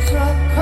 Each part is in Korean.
took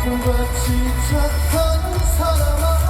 바보같이 착한 사람아.